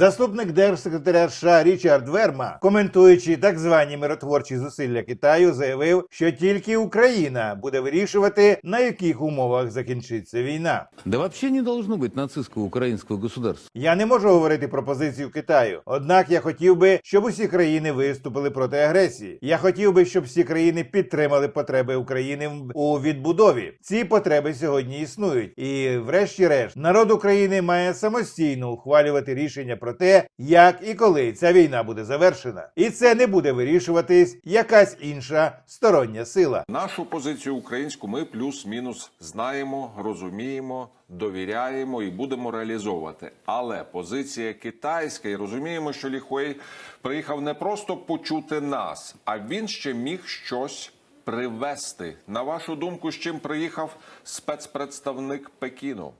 Заступник держсекретаря США Річард Верма, коментуючи так звані миротворчі зусилля Китаю, заявив, що тільки Україна буде вирішувати на яких умовах закінчиться війна. Да вообще не должно быть нацистского украинского государства. Я не можу говорити про позицію Китаю. Однак я хотів би, щоб усі країни виступили проти агресії. Я хотів би, щоб всі країни підтримали потреби України в- у відбудові. Ці потреби сьогодні існують. І, врешті-решт, народ України має самостійно ухвалювати рішення про те, як і коли ця війна буде завершена. І це не буде вирішуватись якась інша стороння сила. Нашу позицію українську ми плюс-мінус знаємо, розуміємо, довіряємо і будемо реалізовувати. Але позиція китайська, і розуміємо, що Ліхуей приїхав не просто почути нас, а він ще міг щось привезти. На вашу думку, з чим приїхав спецпредставник Пекіну?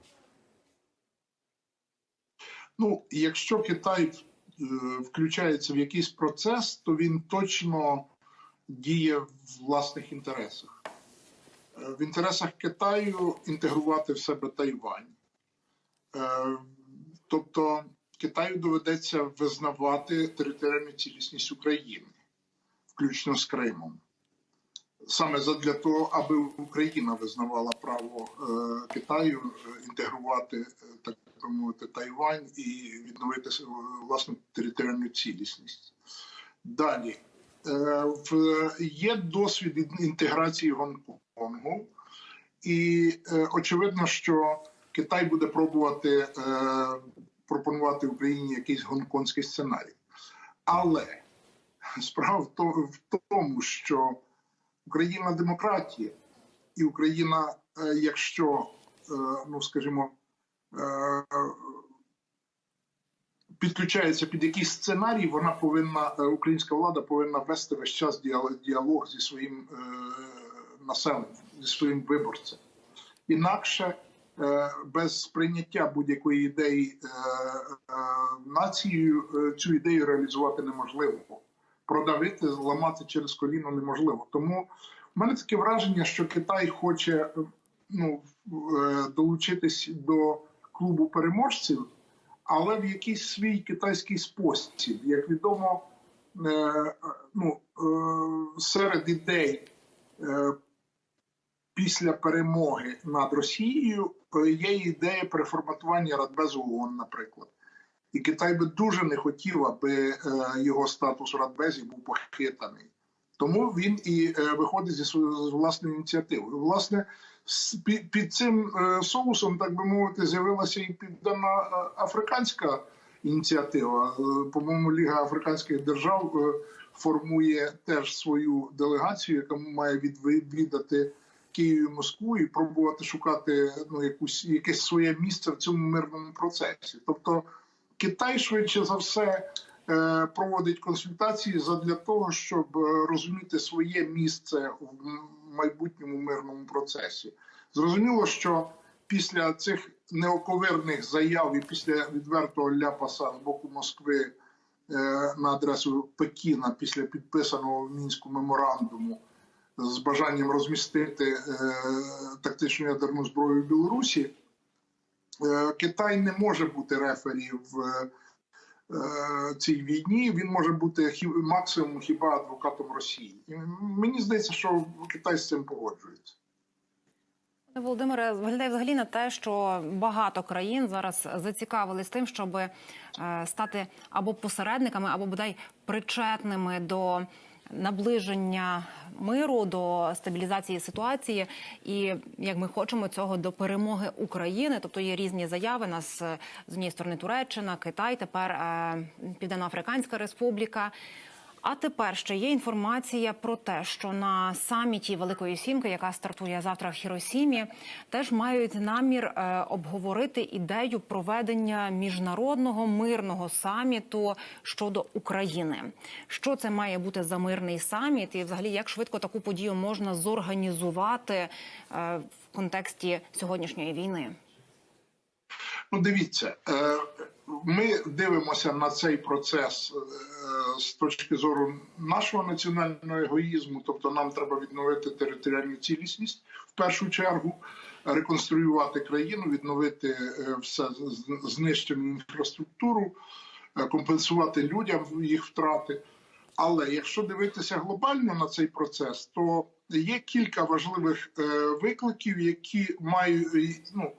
Ну, якщо Китай е, включається в якийсь процес, то він точно діє в власних інтересах. Е, В інтересах Китаю інтегрувати в себе Тайвань. Е, Тобто Китаю доведеться визнавати територіальну цілісність України, включно з Кримом. Саме задля того, аби Україна визнавала право е, Китаю е, інтегрувати е, так би мовити Тайвань і відновити власну територіальну цілісність. Далі є досвід інтеграції Гонконгу, і очевидно, що Китай буде пробувати пропонувати Україні якийсь гонконгський сценарій. Але справа в тому, що Україна демократія, і Україна, якщо, е, ну скажімо, е, підключається під якийсь сценарій, вона повинна, е, українська влада повинна вести весь час діал- діалог зі своїм е, населенням, зі своїм виборцем. Інакше е, без сприйняття будь-якої ідеї е, е, нацією е, цю ідею реалізувати неможливо. Продавити, зламати через коліно неможливо. Тому в мене таке враження, що Китай хоче е, ну, е, долучитись до клубу переможців, але в якийсь свій китайський спосіб. Як відомо, е, ну, е, серед ідей після перемоги над Росією є ідея переформатування Радбезу ООН, наприклад. І Китай би дуже не хотів, аби його статус у Радбезі був похитаний. Тому він і виходить зі своєю з власною ініціативою. Власне, під, цим е, соусом, так би мовити, з'явилася і південна е, африканська ініціатива. Е, По-моєму, Ліга Африканських держав формує теж свою делегацію, яка має відвідати Київ і Москву і пробувати шукати ну, якусь, якесь своє місце в цьому мирному процесі. Тобто Китай швидше за все проводить консультації задля того, щоб е, розуміти своє місце в майбутньому мирному процесі. Зрозуміло, що після цих неоковирних заяв і після відвертого ляпаса з боку Москви е, на адресу Пекіна після підписаного в мінську меморандуму з бажанням розмістити е, тактичну ядерну зброю в Білорусі. Е, Китай не може бути рефері в е, цій війні. Він може бути максимум хіба адвокатом Росії. І мені здається, що Китай з цим погоджується. Володимире, виглядає взагалі на те, що багато країн зараз зацікавились тим, щоб е, стати або посередниками, або бодай причетними до наближення миру, до стабілізації ситуації, і як ми хочемо цього до перемоги України. Тобто є різні заяви. Нас е, з однієї сторони Туреччина, Китай, тепер Південноафриканська Південно-Африканська Республіка. А тепер ще є інформація про те, що на саміті Великої Сімки, яка стартує завтра в Хіросімі, теж мають намір е, обговорити ідею проведення міжнародного мирного саміту щодо України. Що це має бути за мирний саміт, і взагалі як швидко таку подію можна зорганізувати е, в контексті сьогоднішньої війни? Ну, дивіться, е, ми дивимося на цей процес з точки зору нашого національного егоїзму, тобто нам треба відновити територіальну цілісність в першу чергу, реконструювати країну, відновити е, все знищену інфраструктуру. е, компенсувати людям їх втрати. Але якщо дивитися глобально на цей процес, то є кілька важливих е, викликів, які мають ну,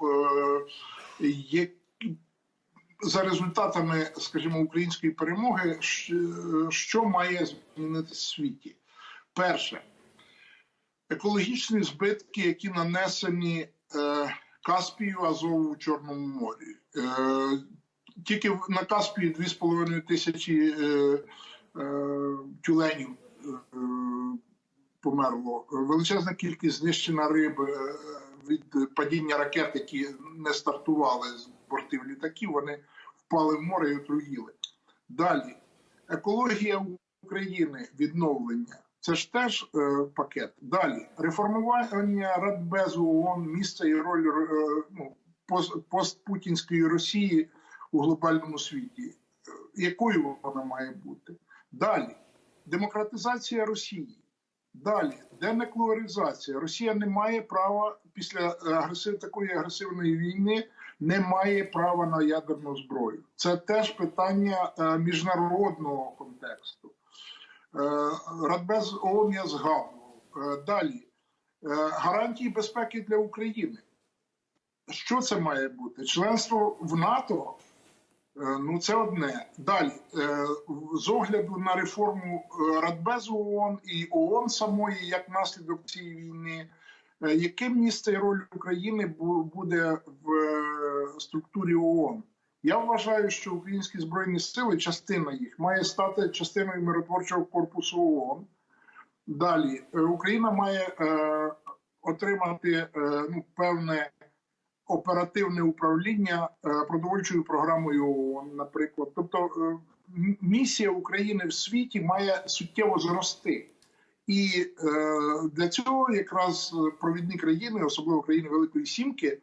за результатами, скажімо, української перемоги, що має змінитися в світі. Перше, екологічні збитки, які нанесені е, Каспію, Азову, Чорному морі. Е, тільки в- на Каспії 2,5 тисячі е, тюленів померло. Величезна кількість знищена риби е, від падіння ракет, які не стартували з бортів літаків, вони впали в море і отруїли. Далі екологія України, відновлення. Це ж теж е, пакет. Далі реформування Радбезу ООН, місце і роль е, ну, постпутінської Росії у глобальному світі. Е, Якою вона має бути? Далі демократизація Росії. Далі денуклеаризація. Росія не має права після агресив, такої агресивної війни, не має права на ядерну зброю. Це теж питання е, міжнародного контексту. Е, Радбез ООН я згадував. Е, Далі гарантії безпеки для України. Що це має бути? Членство в НАТО? Ну, це одне. Далі, з огляду на реформу Радбезу ООН і ООН самої, як наслідок цієї війни, яке місце і роль України буде в структурі ООН? Я вважаю, що українські збройні сили, частина їх, має стати частиною миротворчого корпусу ООН. Далі е, Україна має е, отримати е, ну, певне оперативне управління е, продовольчою програмою ООН, наприклад. Тобто е, місія України в світі має суттєво зрости. І е, для цього якраз провідні країни, особливо країни Великої Сімки,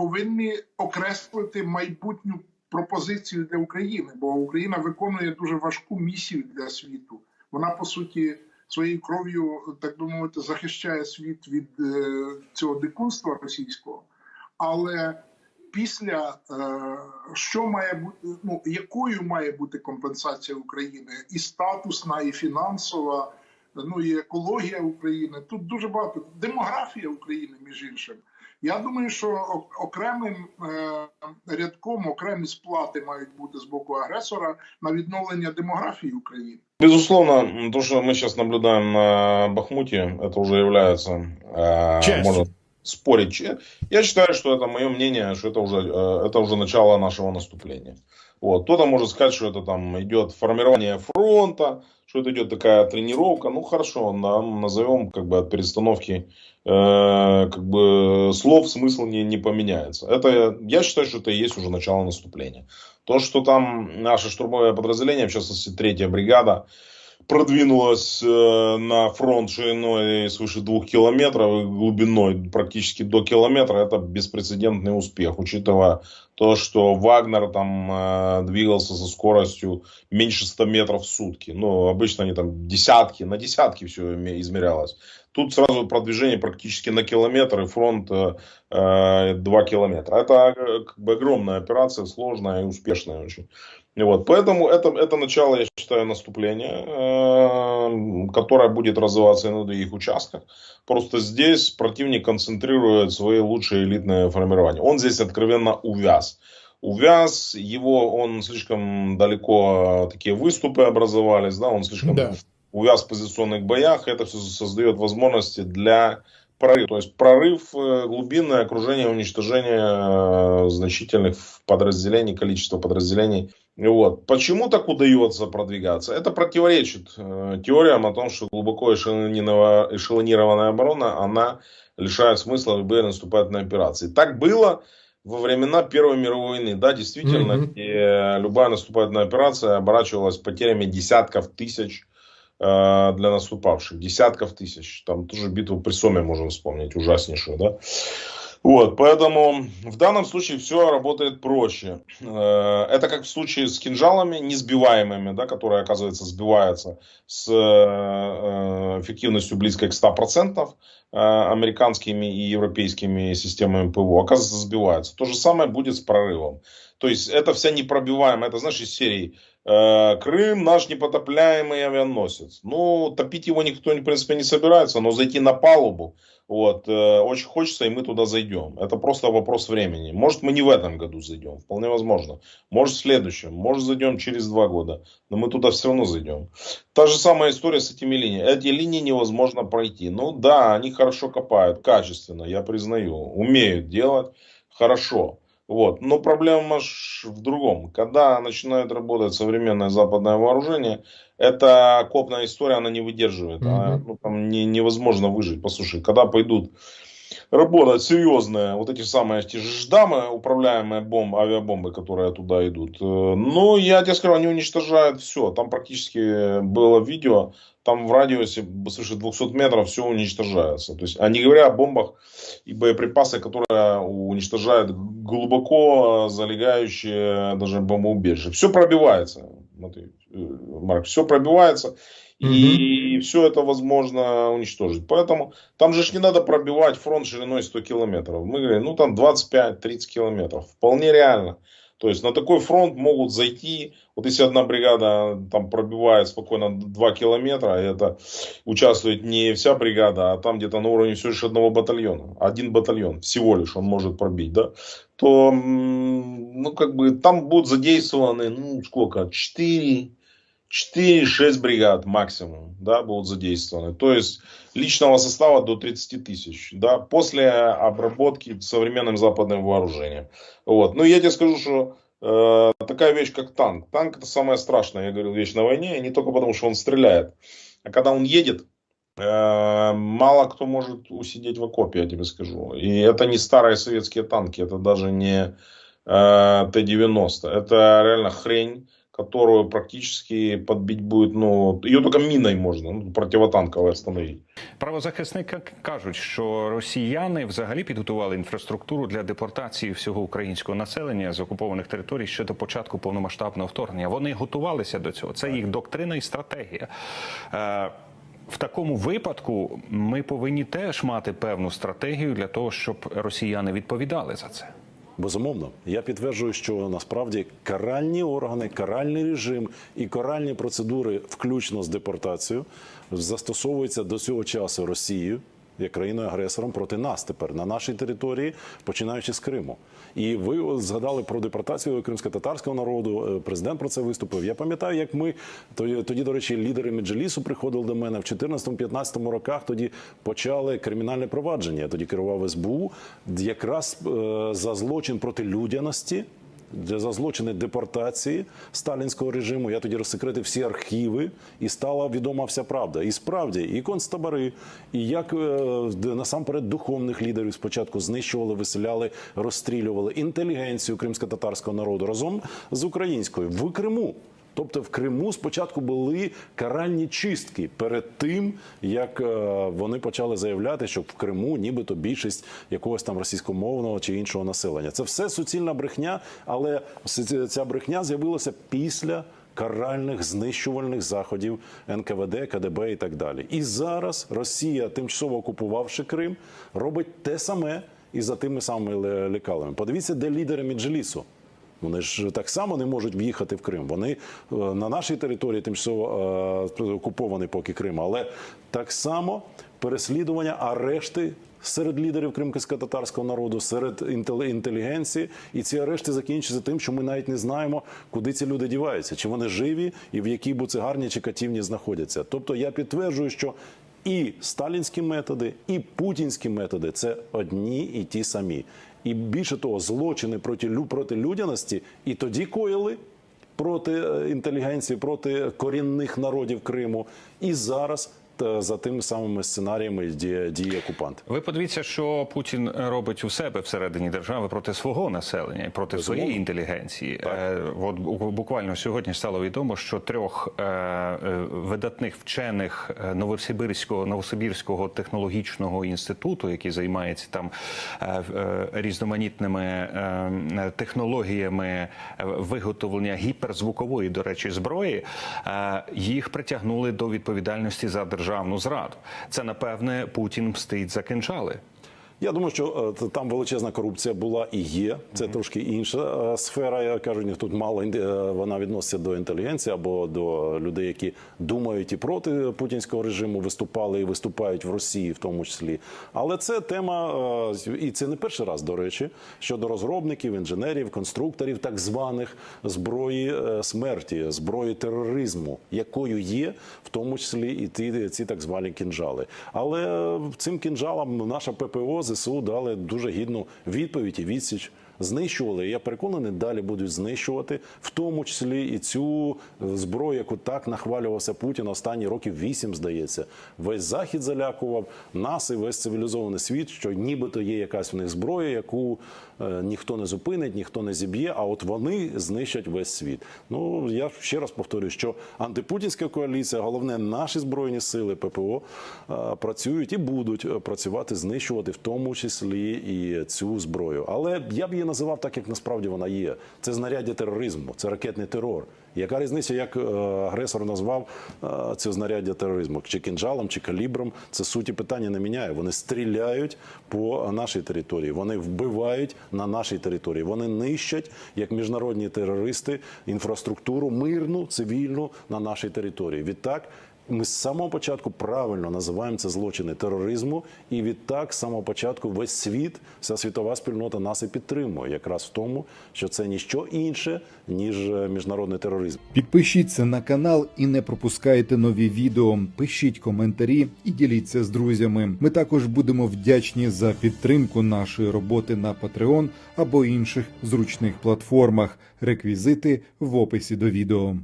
повинні окреслити майбутню пропозицію для України, бо Україна виконує дуже важку місію для світу. Вона по суті своєю кров'ю, так би мовити, захищає світ від е, цього дикунства російського. Але після е, що має бути, ну якою має бути компенсація України, і статусна, і фінансова, ну і екологія України. Тут дуже багато демографія України, між іншим. Я думаю, що о- окремим е, рядком окремі сплати мають бути з боку агресора на відновлення демографії України. Безусловно, м, то, что мы сейчас наблюдаем на Бахмуте, это уже является, э, Частью. можно спорить. че- Я считаю, что это мое мнение, что это уже, э, это уже начало нашего наступления. Вот. Кто-то может сказать, что это там идет формирование фронта, что это идет такая тренировка. Ну хорошо, да, назовем как бы от перестановки э, как бы слов смысл не, не поменяется. Это, я считаю, что это и есть уже начало наступления. То, что там наше штурмовое подразделение, в частности, третья бригада, продвинулась э, на фронт шириной свыше двух километров и глубиной практически до километра, это беспрецедентный успех, учитывая то, что Вагнер там э, двигался со скоростью меньше 100 метров в сутки. Ну, обычно они там десятки, на десятки все измерялось. Тут сразу продвижение практически на километр и фронт э, э, 2 километра. Это э, как бы огромная операция, сложная и успешная очень. Вот, поэтому это, это начало, я считаю, наступления, э, которое будет развиваться и на других участках. Просто здесь противник концентрирует свои лучшие элитные формирования. Он здесь откровенно увяз. Увяз, его, он слишком далеко, такие выступы образовались, да, он слишком Да. увяз в позиционных боях. Это все создает возможности для прорыва. То есть прорыв, э, глубинное окружение, уничтожение э, значительных подразделений, количество подразделений. Вот. Почему так удается продвигаться? Это противоречит э, теориям о том, что глубоко эшелонированная, оборона, она лишает смысла любые наступательные операции. Так было во времена Первой мировой войны. Да, действительно, где любая наступательная операция оборачивалась потерями десятков тысяч для наступавших. Десятков тысяч. Там тоже битву при Соме можем вспомнить, ужаснейшую, да. Вот, поэтому в данном случае все работает проще. Э, Это как в случае с кинжалами несбиваемыми, да, которые, оказывается, сбиваются с э, эффективностью близкой к 100%, э, американскими и европейскими системами ПВО, оказывается, сбиваются. То же самое будет с прорывом. То есть это вся непробиваемая, это знаешь из серии э, Крым наш непотопляемый авианосец. Ну, топить его никто, в принципе, не собирается, но зайти на палубу, вот, э, очень хочется, и мы туда зайдем. Это просто вопрос времени. Может, мы не в этом году зайдем, вполне возможно. Может, в следующем, может, зайдем через два года, но мы туда все равно зайдем. Та же самая история с этими линиями. Эти линии невозможно пройти. Ну да, они хорошо копают, качественно, я признаю. Умеют делать хорошо. Вот. Но проблема ж в другом. Когда начинает работать современное западное вооружение, эта копная история, она не выдерживает. А, ну, там не- невозможно выжить. Послушай, когда пойдут работать серьезные вот эти самые эти ждамы, управляемые бомб, авиабомбы, которые туда идут. э, Ну, я тебе скажу, они уничтожают все. Там практически было видео, там в радиусе свыше 200 метров все уничтожается. То есть, а не говоря о бомбах и боеприпасы, которые уничтожают глубоко залегающие даже бомбоубежища. Все пробивается. Э, Марк, все пробивается. И все это возможно уничтожить. Поэтому там же ж не надо пробивать фронт шириной 100 километров. Мы говорим, ну там 25-30 километров. Вполне реально. То есть на такой фронт могут зайти, вот если одна бригада там пробивает спокойно 2 километра, это участвует не вся бригада, а там где-то на уровне всего лишь одного батальона. Один батальон всего лишь он может пробить, да, то, ну, как бы там будут задействованы, ну, сколько, 4, 4-6 бригад максимум, да, будут задействованы. То есть личного состава до 30 тысяч, да, после обработки современным западным вооружением. Вот. Ну, я тебе скажу, что э, такая вещь, как танк. Танк это самое страшное, я говорил, вещь на войне, не только потому, что он стреляет, а когда он едет, э, мало кто может усидеть в окопе, я тебе скажу. И это не старые советские танки, это даже не э, Т-90. Это реально хрень, которую практически подбить будет, ну, ее только миной можно, ну, противотанковой остановить. Правозахисники кажуть, що росіяни взагалі підготували інфраструктуру для депортації всього українського населення з окупованих територій ще до початку повномасштабного вторгнення. Вони готувалися до цього. Це їх доктрина і стратегія. Е, В такому випадку ми повинні теж мати певну стратегію для того, щоб росіяни відповідали за це. Безумовно, я підтверджую, що насправді каральні органи, каральний режим і каральні процедури, включно з депортацією, застосовуються до цього часу Росією як країною-агресором проти нас тепер на нашій території, починаючи з Криму. І ви згадали про депортацію кримсько-татарського народу. е, Президент про це виступив. Я пам'ятаю, як ми тоді, до речі, лідери Меджлісу приходили до мене в 14-15 роках. Тоді почали кримінальне провадження. Я тоді керував СБУ, якраз е, за злочин проти людяності. За злочини депортації сталінського режиму я тоді розсекретив всі архіви, і стала відома вся правда. І справді, і концтабори, і як е, насамперед духовних лідерів спочатку знищували, виселяли, розстрілювали інтелігенцію кримсько-татарського народу разом з українською в Криму. Тобто в Криму спочатку були каральні чистки перед тим, як е, вони почали заявляти, що в Криму нібито більшість якогось там російськомовного чи іншого населення. Це все суцільна брехня, але ця брехня з'явилася після. Каральних знищувальних заходів НКВД, КДБ і так далі. І зараз Росія, тимчасово окупувавши Крим, робить те саме і за тими самими лекалами. Подивіться, де лідери Меджлісу. Вони ж так само не можуть в'їхати в Крим. Вони е, на нашій території тимчасово е, окупований поки Крим, але так само переслідування, арешти серед лідерів кримсько-татарського народу, серед інтел- інтелігенції. І ці арешти закінчаться тим, що ми навіть не знаємо, куди ці люди діваються, чи вони живі і в якій буцегарні чи катівні знаходяться. Тобто я підтверджую, що і сталінські методи, і путінські методи це одні і ті самі. І більше того, злочини проти проти людяності і тоді коїли проти е, інтелігенції, проти корінних народів Криму, і зараз за тими самими сценаріями діє, діє окупант. Ви подивіться, що Путін робить у себе всередині держави проти свого населення і проти Безумовно. своєї інтелігенції. Е, от буквально сьогодні стало відомо, що трьох е, е, видатних вчених е, Новосибірського Новосибірського технологічного інституту, який займається там е, е, різноманітними е, технологіями е, виготовлення гіперзвукової, до речі, зброї, е, їх притягнули до відповідальності за державну зраду. Це напевне Путін мстить за кинджали. Я думаю, що е, там величезна корупція була і є. Це трошки інша е, сфера. Я кажу, тут мало е, вона відноситься до інтелігенції або до людей, які думають і проти путінського режиму, виступали і виступають в Росії, в тому числі. Але це тема, і це не перший раз, до речі, щодо розробників, інженерів, конструкторів так званих зброї смерті, зброї тероризму, якою є в тому числі і ті ці так звані кінжали. Але цим кінжалам наша ППО ЗСУ дали дуже гідну відповідь і відсіч. Знищували. Я переконаний, далі будуть знищувати, в тому числі і цю зброю, яку так нахвалювався Путін останні років вісім, здається. Весь захід залякував нас і весь цивілізований світ, що нібито є якась в них зброя, яку ніхто не зупинить, ніхто не зіб'є. А от вони знищать весь світ. Ну я ще раз повторюю, що антипутінська коаліція, головне, наші збройні сили ППО е, працюють і будуть е, працювати, знищувати в тому числі і цю зброю. Але я б її називав так, як насправді вона є. Це знаряддя тероризму, це ракетний терор. Яка різниця, як е, агресор назвав е, це знаряддя тероризму? Чи кінжалом, чи калібром? Це суті питання не міняє. Вони стріляють по нашій території, вони вбивають на нашій території. Вони нищать як міжнародні терористи інфраструктуру мирну, цивільну на нашій території. Відтак. Ми з самого початку правильно називаємо це злочини тероризму, і відтак з самого початку весь світ, вся світова спільнота нас і підтримує, якраз в тому, що це ніщо інше ніж е, міжнародний тероризм. Підпишіться на канал і не пропускайте нові відео. Пишіть коментарі і діліться з друзями. Ми також будемо вдячні за підтримку нашої роботи на Patreon або інших зручних платформах. Реквізити в описі до відео.